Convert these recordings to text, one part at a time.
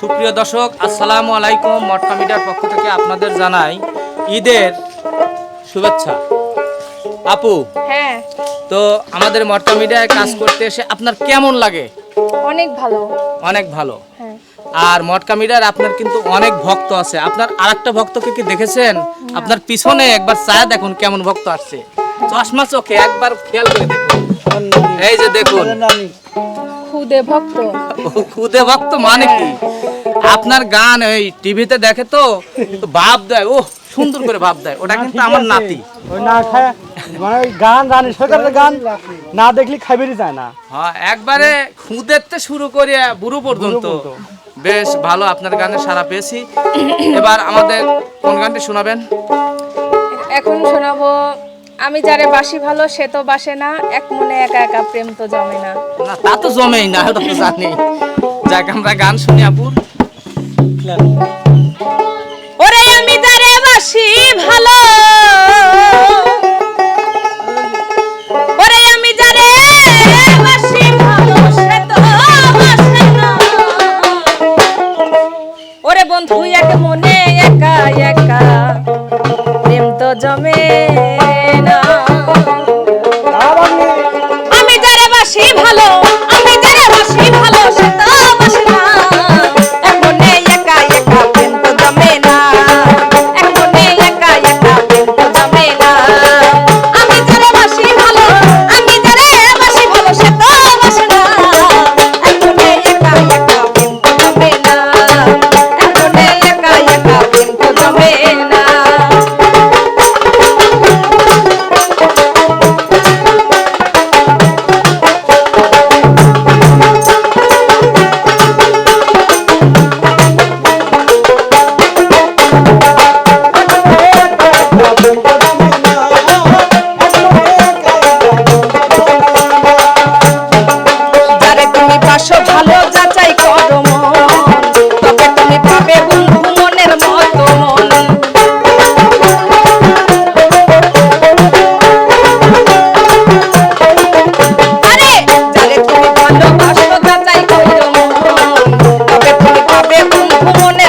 সুপ্রিয় দর্শক আসসালামু আলাইকুম মটকা মিডিয়ার পক্ষ থেকে আপনাদের জানাই ঈদের শুভেচ্ছা। আপু হ্যাঁ। তো আমাদের মটকা মিডিয়ায় কাজ করতে এসে আপনার কেমন লাগে? অনেক ভালো। অনেক ভালো। হ্যাঁ। আর মটকা মিডিয়ার আপনার কিন্তু অনেক ভক্ত আছে। আপনার আরেকটা ভক্তকে কি দেখেছেন? আপনার পিছনে একবার ছায়া দেখুন কেমন ভক্ত আসছে। চশমা চোখে একবার খেয়াল করে দেখুন। এই যে দেখুন। খুদে ভক্ত। খুদে ভক্ত মানে কি? আপনার গান ওই টিভিতে দেখে তো ভাব দেয় ও সুন্দর করে ভাব দেয়। ওটা কিন্তু আমার নাতি। না খায় মানে গান জানি সরকারের গান না দেখলে খাইবেরই যায় না। হ্যাঁ একবারে খুদেরতে শুরু করে বুড়ো পর্যন্ত। বেশ ভালো আপনার গানে সারা পেয়েছি। এবার আমাদের কোন গানটি শোনাবেন? এখন শোনাবো আমি যারে বাসি ভালো সে তো বাসে না এক মনে একা একা প্রেম তো জমে না। না তা তো জমেই না ওটা তো জানি। যাক আমরা গান শুনি আপুর। ওরে আমি যারে বাসি ভালো। ওরে আমি যারে বাসি ভালো সে তো বাসে না। ওরে বন্ধু এক মনে একা একা প্রেম তো জমে না। আমি যারে বাসি ভালো। মন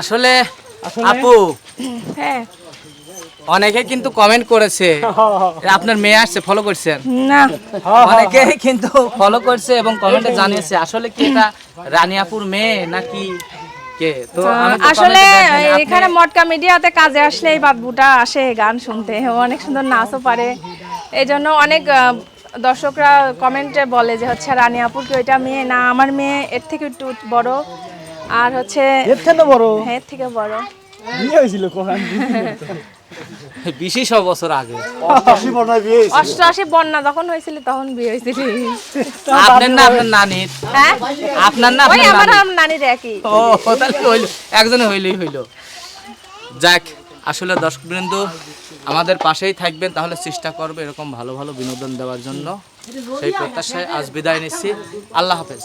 আসলে? আপু হ্যাঁ। অনেকে কিন্তু কমেন্ট করেছে আপনার মেয়ে আসছে ফলো করছেন না। অনেকে কিন্তু ফলো করছে এবং কমেন্টে জানিয়েছে আসলে কি এটা রানিয়াপুর মেয়ে নাকি আসলে এখানে মটকা মিডিয়াতে কাজে আসলে এই বাবুটা আসে গান শুনতে। অনেক সুন্দর নাচও পারে। এই জন্য অনেক দর্শকরা কমেন্টে বলে যে হচ্ছে রানী আপুর কি ওইটা মেয়ে? না আমার মেয়ে এর থেকে একটু বড়। আর হচ্ছে এর থেকে বড়? হ্যাঁ এর থেকে বড়। বিয়ে হয়েছিল কোরআন বিশেষ বছর আগে। অষ্টআশি বন্যা যখন হয়েছিল তখন বিয়ে হয়েছিল। আপনার না আপনার নানির? হ্যাঁ? আপনার না ওই আমার নানির একই। ও তাহলে হইল একজনে হইলেই হইল। যাক আসলে দর্শকবৃন্দ আমাদের পাশেই থাকবেন তাহলে চেষ্টা করবে এরকম ভালো ভালো বিনোদন দেওয়ার জন্য। সেই প্রত্যাশায় আজ বিদায় নিচ্ছি। আল্লাহ হাফেজ।